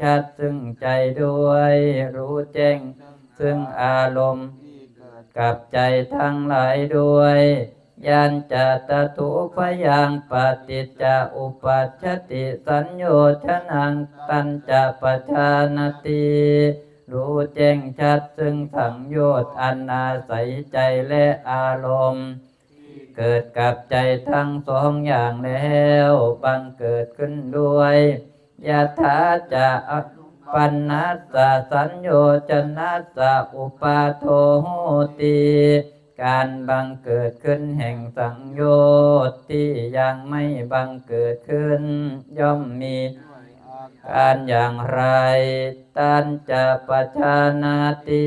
ชัดซึ่งใจด้วยรู้แจ้ง ซึ่งอารมณ์กับใจทั้งหลายด้วยยันจะตถุพยังปฏิจจอุปัชติสัญโยชนังตัญจะปัชานติรู้แจ้งชัดซึ่งสังโยชน์อันอาศัยใจและอารมณ์ เกิดกับใจทั้งสองอย่างแล้ว บังเกิดขึ้นด้วย ยะถาจะปันนัสสะสัญโยชนัสสะอุปาโทโหติการบังเกิดขึ้นแห่งสังโยชน์ที่ยังไม่บังเกิดขึ้น ย่อมมีการอย่างไรตันจะปัจจานาติ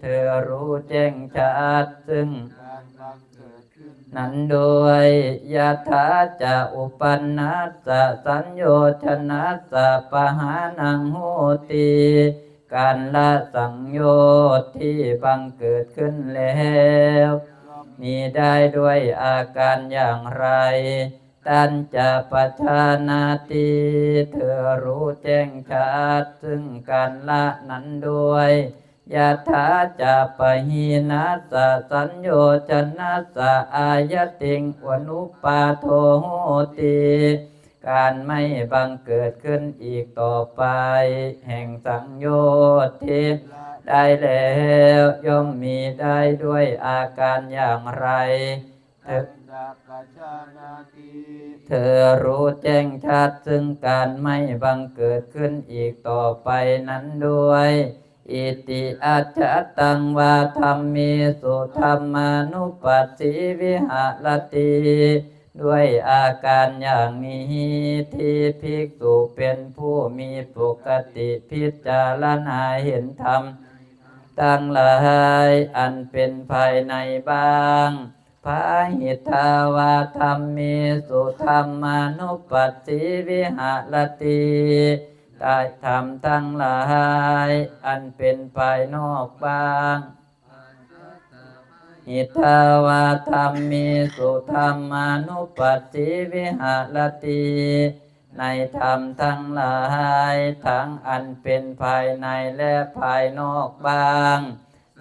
เธอรู้แจ้งชัดซึ่ง นั้นโดยยะถาจะอุปันนัสสะสัญโยชนัสสะปะหานังโหติการละสังโยชน์ที่บังเกิดขึ้นแล้ว มีได้ด้วยอาการอย่างไรตันจะปัจจานาติเธอรู้แจ้งชัดซึ่งการละนั้นด้วย ยะถาจะปะหีนัสสะสัญโยชนัสะอายติงวนุปาโทโหติการไม่บังเกิดขึ้นอีกต่อไป แห่งสังโยชน์ที่ได้แล้วย่อมมีได้ด้วยอาการอย่างไร เธอรู้แจ้งชัดซึ่งการไม่บังเกิดขึ้นอีกต่อไปนั้นด้วย อิติอาจตังวาธรรมมีสุธรรมานุปัสสิวิหารติด้วยอาการอย่างนี้ที่ภิกษุเป็นผู้มีปกติพิจารณาเห็นธรรมตั้งหลายอันเป็นภายในบ้างพาหิตาวาธรรมมีสุธรรมานุปัสสิวิหารติ ได้ธรรมทั้งหลาย อันเป็นภายนอกบ้างหิตาวาธรรมมีสุธรรมานุปัสสิวิหารติในธรรมทั้งหลาย ทั้งอันเป็นภายในและภายนอกบ้าง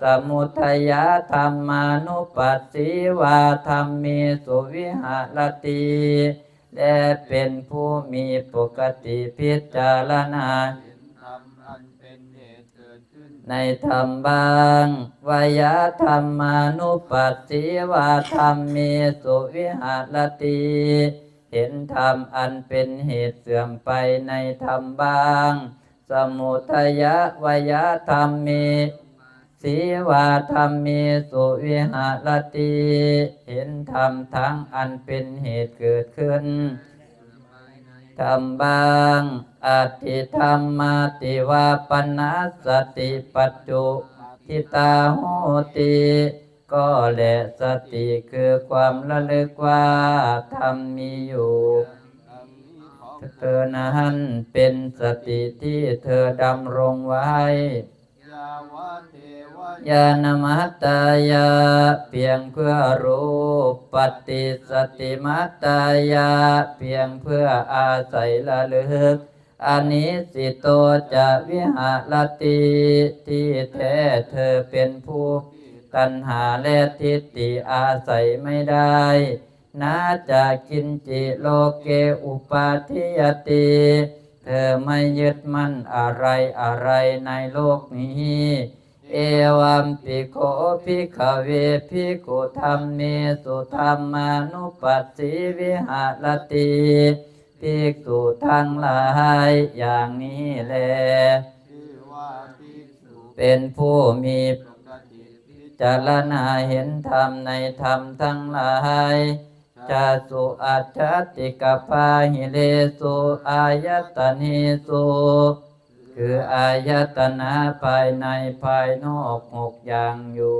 สมุทัยธรรมานุปัสสิวาธรรมมีสุวิหารติ และเป็นผู้มีปกติพิจารณาเห็นธรรมอันเป็นเหตุเกิดขึ้นในธรรมบางวายธรรมานุปัสสิวาธรรมมีสุวิหารติเห็นธรรมอันเป็นเหตุเสื่อมไปในธรรมบาง สมุทัยวายธรรมมี สีวาธรรมมีสุวิหารติเห็นธรรมทั้งอันเป็นเหตุเกิดขึ้นธรรมบางอธิธรรมมาติวาปนัสสติปัจจุทิตาโหติก็แหละสติคือความระลึกว่าธรรมมีอยู่เธอนั้นเป็นสติที่เธอดำรงไว้ย ยานมัตตายาเพียงเพื่อรู้ปฏิสติมัตตายาเพียงเพื่ออาศัยละลึกอานิสิโตจะวิหารติที่แท้เธอเป็นผู้ตัณหาและทิฏฐิอาศัยไม่ได้นาจะกินจิโลเกอุปาทิยติ เธอไม่ยึดมั่นอะไรอะไรในโลกนี้ เอวัมปิโคภิกขเวภิกขุธรรมเมสุธรรมานุปัสสิวิหารติภิกษุทั้งหลายอย่างนี้แลเป็นผู้มีจารณาเห็นธรรมในธรรมทั้งหลายจาสุอัจติกปาหิเลสุอายตนิสุ คืออายตนะภายในภายนอกหกอย่างอยู่